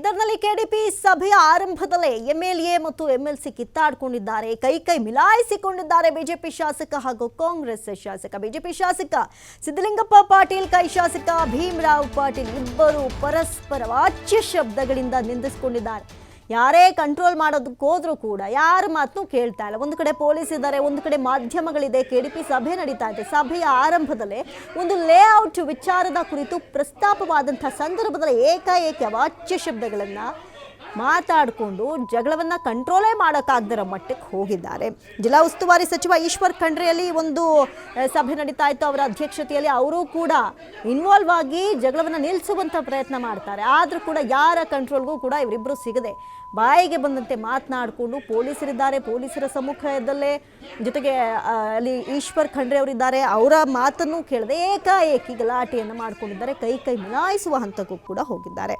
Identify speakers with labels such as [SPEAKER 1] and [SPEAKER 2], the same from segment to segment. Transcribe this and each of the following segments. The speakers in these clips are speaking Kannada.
[SPEAKER 1] ಇದರಲ್ಲಿ ಕೆಡಿಪಿ ಸಭೆಯ ಆರಂಭದಲ್ಲೇ ಎಂಎಲ್ಎ ಮತ್ತು ಎಂಎಲ್ಸಿ ಕಿತ್ತಾಡ್ಕೊಂಡಿದ್ದಾರೆ, ಕೈ ಕೈ ಮಿಲಾಯಿಸಿಕೊಂಡಿದ್ದಾರೆ ಬಿಜೆಪಿ ಶಾಸಕ ಹಾಗೂ ಕಾಂಗ್ರೆಸ್ ಶಾಸಕ. ಬಿಜೆಪಿ ಶಾಸಕ ಸಿದ್ದಲಿಂಗಪ್ಪ ಪಾಟೀಲ್, ಕೈ ಶಾಸಕ ಭೀಮರಾವ್ ಪಾಟೀಲ್ ಇಬ್ಬರು ಪರಸ್ಪರ ವಾಚ್ಯ ಶಬ್ದಗಳಿಂದ ನಿಂದಿಸಿಕೊಂಡಿದ್ದಾರೆ. ಯಾರೇ ಕಂಟ್ರೋಲ್ ಮಾಡೋದಕ್ಕೆ ಹೋದ್ರೂ ಕೂಡ ಯಾರ ಮಾತು ಕೇಳ್ತಾ ಇಲ್ಲ. ಒಂದು ಕಡೆ ಪೊಲೀಸ್ ಇದ್ದಾರೆ, ಒಂದು ಕಡೆ ಮಾಧ್ಯಮಗಳಿದೆ. ಕೆ ಡಿ ಪಿ ಸಭೆ ನಡೀತಾ ಇದೆ. ಸಭೆಯ ಆರಂಭದಲ್ಲೇ ಒಂದು ಲೇಔಟ್ ವಿಚಾರದ ಕುರಿತು ಪ್ರಸ್ತಾಪವಾದಂಥ ಸಂದರ್ಭದಲ್ಲಿ ಏಕಾಏಕಿ ಅವಾಚ್ಯ ಶಬ್ದಗಳನ್ನ ಮಾತಾಡಿಕೊಂಡು ಜಗಳವನ್ನ ಕಂಟ್ರೋಲೇ ಮಾಡೋಕ್ಕಾಗದಿರೋ ಮಟ್ಟಕ್ಕೆ ಹೋಗಿದ್ದಾರೆ. ಜಿಲ್ಲಾ ಉಸ್ತುವಾರಿ ಸಚಿವ ಈಶ್ವರ್ ಖಂಡ್ರೆಯಲ್ಲಿ ಒಂದು ಸಭೆ ನಡೀತಾ ಇತ್ತು. ಅವರ ಅಧ್ಯಕ್ಷತೆಯಲ್ಲಿ ಅವರು ಕೂಡ ಇನ್ವಾಲ್ವ್ ಆಗಿ ಜಗಳವನ್ನ ನಿಲ್ಲಿಸುವಂತ ಪ್ರಯತ್ನ ಮಾಡ್ತಾರೆ. ಆದ್ರೂ ಕೂಡ ಯಾರ ಕಂಟ್ರೋಲ್ಗೂ ಕೂಡ ಇವರಿಬ್ಬರು ಸಿಗದೆ ಬಾಯಿಗೆ ಬಂದಂತೆ ಮಾತನಾಡಿಕೊಂಡು ಪೊಲೀಸರಿದ್ದಾರೆ. ಪೊಲೀಸರ ಸಮ್ಮುಖದಲ್ಲೇ ಜೊತೆಗೆ ಅಲ್ಲಿ ಈಶ್ವರ್ ಖಂಡ್ರೆ ಅವರಿದ್ದಾರೆ. ಅವರ ಮಾತನ್ನು ಕೇಳದೆ ಏಕಾಏಕಿ ಗಲಾಟೆಯನ್ನು ಮಾಡಿಕೊಂಡಿದ್ದಾರೆ. ಕೈ ಕೈ ಮಿಲಾಯಿಸುವ ಹಂತಕ್ಕೂ ಕೂಡ ಹೋಗಿದ್ದಾರೆ.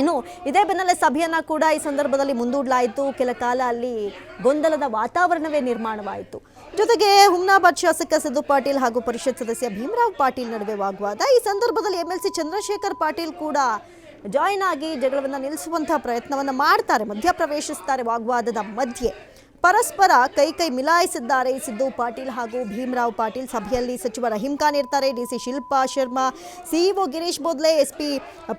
[SPEAKER 1] ಇನ್ನು ಇದೇ ಬೆನ್ನಲ್ಲೇ ಸಭೆಯನ್ನ ಕೂಡ ಈ ಸಂದರ್ಭದಲ್ಲಿ ಮುಂದೂಡಲಾಯಿತು. ಕೆಲ ಕಾಲ ಅಲ್ಲಿ ಗೊಂದಲದ ವಾತಾವರಣವೇ ನಿರ್ಮಾಣವಾಯಿತು. ಜೊತೆಗೆ ಹುಮ್ನಾಬಾದ್ ಶಾಸಕ ಸಿದ್ದು ಪಾಟೀಲ್ ಹಾಗೂ ಪರಿಷತ್ ಸದಸ್ಯ ಭೀಮರಾವ್ ಪಾಟೀಲ್ ನಡುವೆ ವಾಗ್ವಾದ. ಈ ಸಂದರ್ಭದಲ್ಲಿ ಎಂಎಲ್ಸಿ ಚಂದ್ರಶೇಖರ್ ಪಾಟೀಲ್ ಕೂಡ ಜಾಯಿನ್ ಆಗಿ ಜಗಳವನ್ನು ನಿಲ್ಲಿಸುವಂತಹ ಪ್ರಯತ್ನವನ್ನು ಮಾಡ್ತಾರೆ, ಮಧ್ಯಪ್ರವೇಶಿಸ್ತಾರೆ ವಾಗ್ವಾದದ ಮಧ್ಯೆ. ಪರಸ್ಪರ ಕೈ ಕೈ ಮಿಲಾಯಿಸಿದ್ದಾರೆ ಸಿದ್ದು ಪಾಟೀಲ್ ಹಾಗೂ ಭೀಮರಾವ್ ಪಾಟೀಲ್ ಸಭೆಯಲ್ಲಿ ಸಚಿವ ರಹೀಂ ಖಾನ್ ಇರ್ತಾರೆ. D C Shilpa Sharma, CEO Girish Bodle S P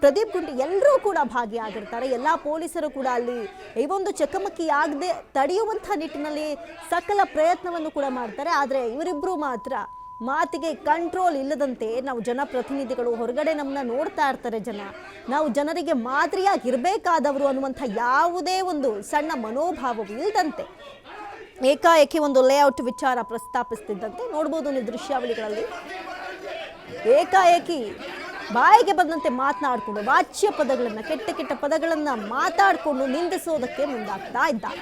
[SPEAKER 1] Pradeep Gundi ಎಲ್ಲರೂ ಕೂಡ ಭಾಗಿಯಾಗಿರ್ತಾರೆ. ಎಲ್ಲ ಪೊಲೀಸರು ಕೂಡ ಅಲ್ಲಿ ಈ ಒಂದು ಚಕಮಕಿ ಆಗದೆ ತಡೆಯುವಂಥ ನಿಟ್ಟಿನಲ್ಲಿ ಸಕಲ ಪ್ರಯತ್ನವನ್ನು ಕೂಡ ಮಾಡ್ತಾರೆ. ಆದರೆ ಇವರಿಬ್ಬರು ಮಾತ್ರ ಮಾತಿಗೆ ಕಂಟ್ರೋಲ್ ಇಲ್ಲದಂತೆ ನಾವು ಜನಪ್ರತಿನಿಧಿಗಳು ಹೊರಗಡೆ ನಮ್ಮನ್ನ ನೋಡ್ತಾ ಇರ್ತಾರೆ ಜನ ನಾವು ಜನರಿಗೆ ಮಾದರಿಯಾಗಿ ಇರಬೇಕಾದವರು ಅನ್ನುವಂಥ ಯಾವುದೇ ಒಂದು ಸಣ್ಣ ಮನೋಭಾವವು ಇಲ್ಲದಂತೆ ಏಕಾಏಕಿ ಒಂದು ಲೇಔಟ್ ವಿಚಾರ ಪ್ರಸ್ತಾಪಿಸ್ತಿದ್ದಂತೆ ನೋಡ್ಬೋದು ನೀವು ದೃಶ್ಯಾವಳಿಗಳಲ್ಲಿ ಏಕಾಏಕಿ ಬಾಯಿಗೆ ಬಂದಂತೆ ಮಾತನಾಡಿಕೊಂಡು ವಾಚ್ಯ ಪದಗಳನ್ನ ಕೆಟ್ಟ ಕೆಟ್ಟ ಪದಗಳನ್ನ ಮಾತಾಡಿಕೊಂಡು ನಿಂದಿಸೋದಕ್ಕೆ ಮುಂದಾಗ್ತಾ ಇದ್ದಾರೆ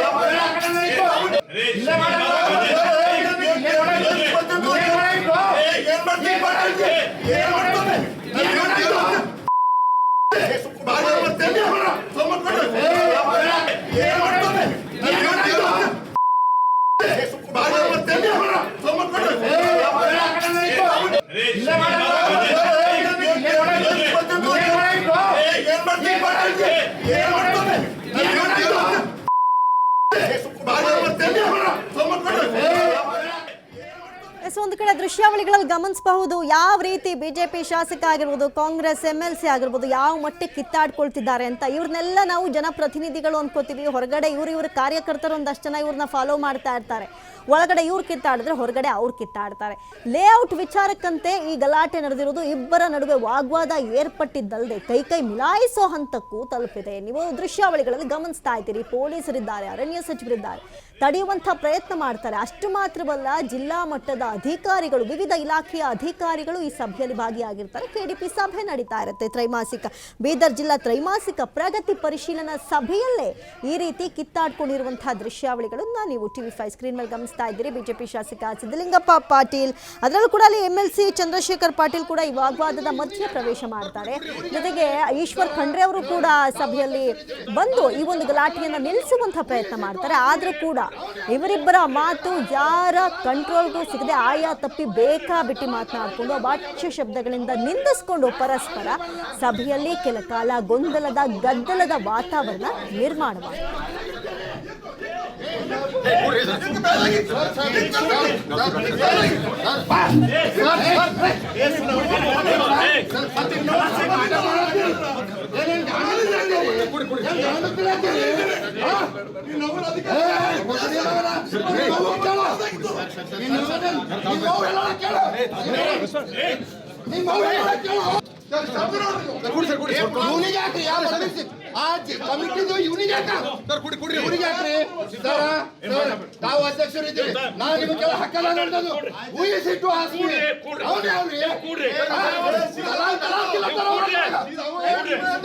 [SPEAKER 1] ಒಂದು ಕಡೆ ದೃಶ್ಯಾವಳಿಗಳಲ್ಲಿ ಗಮನಿಸಬಹುದು, ಯಾವ ರೀತಿ ಬಿಜೆಪಿ ಶಾಸಕ ಆಗಿರ್ಬೋದು, ಕಾಂಗ್ರೆಸ್ ಎಂ ಎಲ್ ಸಿ ಆಗಿರ್ಬೋದು, ಯಾವ ಮಟ್ಟಕ್ಕೆ ಕಿತ್ತಾಡ್ಕೊಳ್ತಿದ್ದಾರೆ ಅಂತ. ಇವ್ರನ್ನೆಲ್ಲ ನಾವು ಜನಪ್ರತಿನಿಧಿಗಳು ಅನ್ಕೋತೀವಿ. ಹೊರಗಡೆ ಇವ್ರು ಇವ್ರ ಕಾರ್ಯಕರ್ತರು ಒಂದಷ್ಟು ಜನ ಇವ್ರನ್ನ ಫಾಲೋ ಮಾಡ್ತಾ ಇರ್ತಾರೆ. ಒಳಗಡೆ ಇವ್ರು ಕಿತ್ತಾಡಿದ್ರೆ ಹೊರಗಡೆ ಅವ್ರು ಕಿತ್ತಾಡ್ತಾರೆ. ಲೇಔಟ್ ವಿಚಾರಕ್ಕಂತೆ ಈ ಗಲಾಟೆ ನಡೆದಿರೋದು ಇಬ್ಬರ ನಡುವೆ ವಾಗ್ವಾದ ಏರ್ಪಟ್ಟಿದ್ದಲ್ಲದೆ ಕೈ ಕೈ ಮಿಲಾಯಿಸೋ ಹಂತಕ್ಕೂ ತಲುಪಿದೆ. ನೀವು ದೃಶ್ಯಾವಳಿಗಳಲ್ಲಿ ಗಮನಿಸ್ತಾ ಇದ್ದೀರಿ. ಪೊಲೀಸರಿದ್ದಾರೆ, ಅರಣ್ಯ ಸಚಿವರಿದ್ದಾರೆ. ತಡೆಯುವಂಥ ಪ್ರಯತ್ನ ಮಾಡ್ತಾರೆ. ಅಷ್ಟು ಮಾತ್ರವಲ್ಲ, ಜಿಲ್ಲಾ ಮಟ್ಟದ ಅಧಿಕಾರಿಗಳು, ವಿವಿಧ ಇಲಾಖೆಯ ಅಧಿಕಾರಿಗಳು ಈ ಸಭೆಯಲ್ಲಿ ಭಾಗಿಯಾಗಿರ್ತಾರೆ. ಕೆಡಿಪಿ ಸಭೆ ನಡೀತಾ ಇರುತ್ತೆ ತ್ರೈಮಾಸಿಕ. ಬೀದರ್ ಜಿಲ್ಲಾ ತ್ರೈಮಾಸಿಕ ಪ್ರಗತಿ ಪರಿಶೀಲನಾ ಸಭೆಯಲ್ಲೇ ಈ ರೀತಿ ಕಿತ್ತಾಡ್ಕೊಂಡಿರುವಂತಹ ದೃಶ್ಯಾವಳಿಗಳನ್ನ ನೀವು ಟಿವಿ ಫೈವ್ ಸ್ಕ್ರೀನ್ ಮೇಲೆ ಗಮನಿಸ್ತಾ ಇದ್ದೀರಿ. ಬಿಜೆಪಿ ಶಾಸಕ ಸಿದ್ದಲಿಂಗಪ್ಪ ಪಾಟೀಲ್. ಅದರಲ್ಲೂ ಕೂಡ ಅಲ್ಲಿ M L C Chandrashekhar Patil ಕೂಡ ಈ ವಾಗ್ವಾದದ ಮಧ್ಯ ಪ್ರವೇಶ ಮಾಡ್ತಾರೆ. ಜೊತೆಗೆ ಈಶ್ವರ್ ಖಂಡ್ರೆ ಅವರು ಕೂಡ ಸಭೆಯಲ್ಲಿ ಬಂದು ಈ ಒಂದು ಗಲಾಟೆಯನ್ನು ನಿಲ್ಲಿಸುವಂತಹ ಪ್ರಯತ್ನ ಮಾಡ್ತಾರೆ. ಆದರೂ ಕೂಡ ಇವರಿಬ್ಬರ ಮಾತು ಯಾರ ಕಂಟ್ರೋಲ್ಗೂ ಸಿಗದೆ ಆಯಾ ತಪ್ಪಿ ಬೇಕಾ ಬಿಟ್ಟಿ ಮಾತನಾಡಿಕೊಂಡು ವಾಚ್ಯ ಶಬ್ದಗಳಿಂದ ನಿಂದಿಸ್ಕೊಂಡು ಪರಸ್ಪರ ಸಭೆಯಲ್ಲಿ ಕೆಲ ಕಾಲ ಗೊಂದಲದ ಗದ್ದಲದ ವಾತಾವರಣ ನಿರ್ಮಾಣವಾಗಿದೆ.
[SPEAKER 2] ಇವನಿಗೆ ಯಾಕ್ರಿ ಯಾರು ಸದಸ್ಯ ಆ ಕಮಿಟಿದು ಇವನಿಗೆ ಸರ ಅಧ್ಯಕ್ಷರು ಹಕ್ಕಲ್ಲ ನಡೆದದು. ಊಹಿಸಿಟ್ಟು ಅವನೇ ಅವ್ರಿ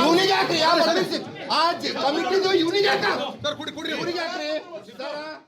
[SPEAKER 2] ಇವನಿಗೆ ಯಾಕ್ರಿ ಯಾವ ಕಮಿಟಿ ಇವನಿಗೆ ಯಾಕ ಇವನಿಗೆ ಯಾಕ್ರಿ